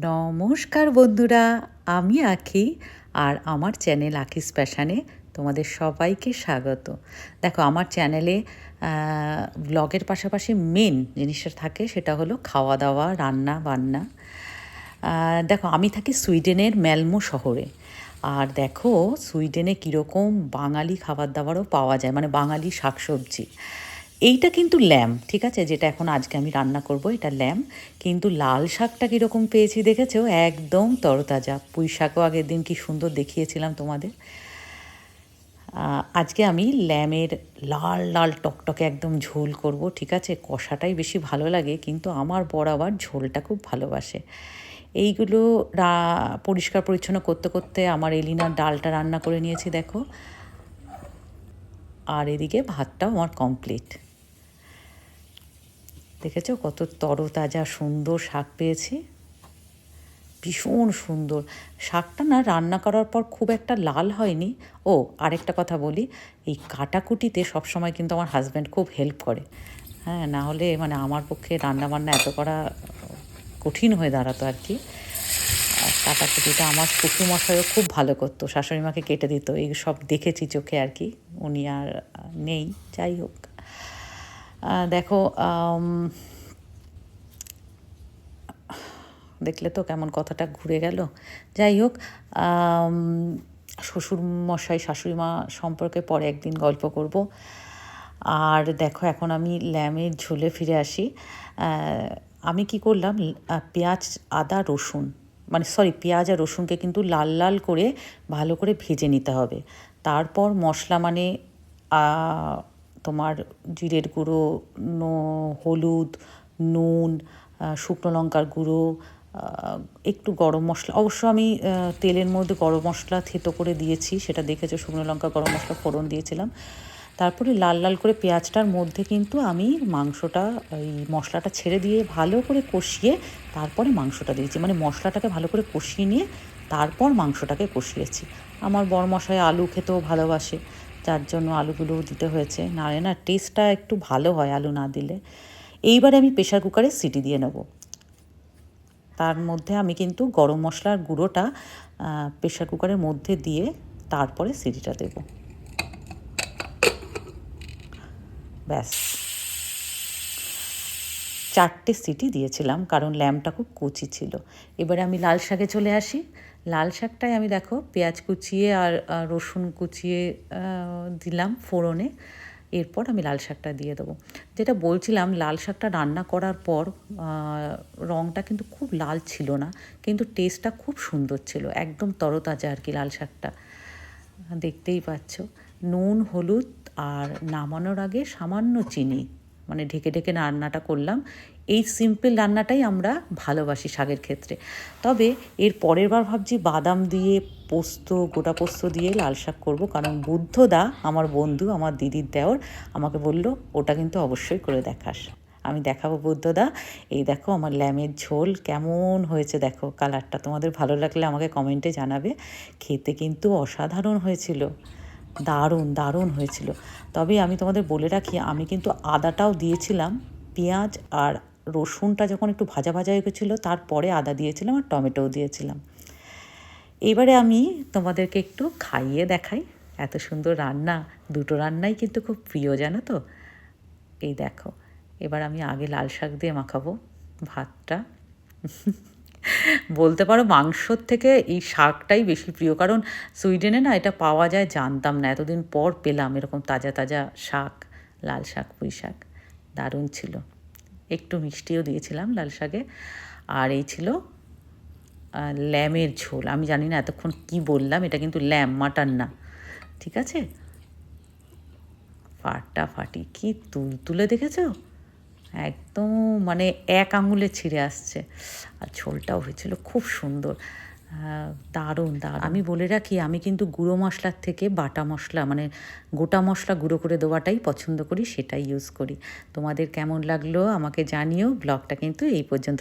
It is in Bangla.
নমস্কার বন্ধুরা, আমি আখি আর আমার চ্যানেল আখিস প্যাশানে তোমাদের সবাইকে স্বাগত। দেখো, আমার চ্যানেলে ব্লগের পাশাপাশি মেন জিনিসটা থাকে, সেটা হলো খাওয়া দাওয়া রান্না, বান্না। দেখো, আমি থাকি সুইডেনের ম্যালমো শহরে। আর দেখো, সুইডেনে কীরকম বাঙালি খাবার দাবারও পাওয়া যায় মানে বাঙালি শাকসবজি। এইটা কিন্তু ল্যাম, ঠিক আছে? যেটা এখন আজকে আমি রান্না করব, এটা ল্যাম। কিন্তু লাল শাকটা কীরকম পেয়েছি দেখেছ? একদম তরতাজা। পুঁই শাকও আগের দিন কি সুন্দর দেখিয়েছিলাম তোমাদের। আজকে আমি ল্যামের লাল লাল টকটকে একদম ঝোল করব, ঠিক আছে? কষাটাই বেশি ভালো লাগে, কিন্তু আমার বর আবার ঝোলটা খুব ভালোবাসে। এইগুলো পরিষ্কার পরিচ্ছন্ন করতে করতে আমার এলিনার ডালটা রান্না করে নিয়েছি, দেখো। আর এদিকে ভাতটাও আমার কমপ্লিট। দেখেছ? কত তরতাজা, সুন্দর শাক পেয়েছি। ভীষণ সুন্দর। শাকটা না রান্না করার পর খুব একটা লাল হয়নি। ও, আরেকটা কথা বলি, এই কাটাকুটিতে সবসময় কিন্তু আমার হাজব্যান্ড খুব হেল্প করে। হ্যাঁ না হলে মানে আমার পক্ষে রান্না বান্না এত করা কঠিন হয়ে দাঁড়াতো আর কি। কাটাকুটিটা আমার শ্বশুরমশাইও খুব ভালো করতো। শাশুড়ি মাকে কেটে দিত। এই সব দেখেছি চোখে আর কি। উনি আর নেই। যাই হোক। দেখো দেখলে তো কেমন কথাটা ঘুরে গেল। যাই হোক আম, শ্বশুর মশাই শাশুড়ি মা সম্পর্কে পরে একদিন গল্প করব। আর দেখো এখন আমি ল্যামের ঝোলে ফিরে আসি। আমি কি করলাম পেঁয়াজ আদা রসুন মানে সরি পেঁয়াজ আর রসুনকে কিন্তু লাল লাল করে ভালো করে ভেজে নিতে হবে। তারপর মশলা মানে তোমার জিরের গুঁড়ো হলুদ, নুন শুকনো লঙ্কার গুঁড়ো একটু গরম মশলা। অবশ্য আমি তেলের মধ্যে গরম মশলা থেতো করে দিয়েছি, সেটা দেখেছ, শুকনো লঙ্কা, গরম মশলা ফোড়ন দিয়েছিলাম। তারপরে লাল লাল করে পেঁয়াজটার মধ্যে কিন্তু আমি মাংসটা, এই মশলাটা ছেড়ে দিয়ে ভালো করে কষিয়ে তারপরে মাংসটা দিয়েছি। মানে মশলাটাকে ভালো করে কষিয়ে নিয়ে তারপর মাংসটাকে কষিয়েছি। আমার বড় মশাই আলু খেতেও ভালোবাসে। যার জন্য আলুগুলোও দিতে হয়েছে। নাহলে না টেস্টটা একটু ভালো হয় আলু না দিলে। এইবারে আমি প্রেশার কুকারে সিটি দিয়ে নেব। তার মধ্যে আমি কিন্তু গরম মশলার গুঁড়োটা প্রেশার কুকারের মধ্যে দিয়ে তারপরে সিটিটা দেব। ব্যাস। চারটে সিটি দিয়েছিলাম, কারণ ল্যাম্পটা খুব কচি ছিল। এবারে আমি লাল শাকে চলে আসি। লাল শাকটায় আমি দেখো পেঁয়াজ কুচিয়ে আর রসুন কুচিয়ে দিলাম ফোড়নে। এরপর আমি লাল শাকটা দিয়ে দেবো। যেটা বলছিলাম, লাল শাকটা রান্না করার পর রঙটা কিন্তু খুব লাল ছিল না, কিন্তু টেস্টটা খুব সুন্দর ছিল, একদম তরতাজা আর কি লাল শাকটা। দেখতেই পাচ্ছ, নুন, হলুদ আর নামানোর আগে সামান্য চিনি মানে ঢেকে ঢেকে রান্নাটা করলাম। এই সিম্পল রান্নাটাই আমরা ভালোবাসি শাকের ক্ষেত্রে। তবে এর পরের বার ভাবছি বাদাম দিয়ে পোস্ত, গোটা পোস্ত দিয়ে লাল শাক করব। কারণ বুদ্ধদা, আমার বন্ধু, আমার দিদির দেওর, আমাকে বলল, ওটা কিন্তু অবশ্যই করে দেখাস। আমি দেখাবো বুদ্ধদা। এই দেখো আমার ল্যামের ঝোল কেমন হয়েছে দেখো। কালারটা তোমাদের ভালো লাগলে আমাকে কমেন্টে জানাবে। খেতে কিন্তু অসাধারণ হয়েছিল। দারুণ দারুণ হয়েছিল। তবে আমি তোমাদের বলে রাখি, আমি কিন্তু আদাটাও দিয়েছিলাম, পেঁয়াজ আর রসুনটা যখন একটু ভাজা ভাজা হয়ে গেছিল, তারপরে আদা দিয়েছিলাম আর টমেটোও দিয়েছিলাম। এবারে আমি তোমাদেরকে একটু খাইয়ে দেখাই। এত সুন্দর রান্না, দুটো রান্নাই কিন্তু খুব প্রিয়, জানো তো? এই দেখো, এবার আমি আগে লাল শাক দিয়ে মাখাবো, ভাতটা। বলতে পারো মাংসর থেকে এই শাকটাই বেশি প্রিয়। কারণ সুইডেনে না এটা পাওয়া যায় জানতাম না, এতদিন পর পেলাম এরকম তাজা তাজা শাক, লাল শাক, পুঁই শাক, দারুণ ছিল। একটু মিষ্টিও দিয়েছিলাম লাল শাকে। আর এই ছিল ল্যামের ঝোল। আমি জানি না এতক্ষণ কি বললাম, এটা কিন্তু ল্যাম, মাটন না। ঠিক আছে? ফাটাফাটি, কি তুল তুলে দেখেছ? একদম মানে এক আঙুলে ছিঁড়ে আসছে। আর ঝোলটাও হয়েছিল খুব সুন্দর। দারুণ দারুণ। আমি বলে রাখি, আমি কিন্তু গুঁড়ো মশলার থেকে বাটা মশলা মানে গোটা মশলা গুঁড়ো করে দেওয়াটাই পছন্দ করি, সেটাই ইউজ করি। তোমাদের কেমন লাগল আমাকে জানিও, ব্লগটা কিন্তু এই পর্যন্ত।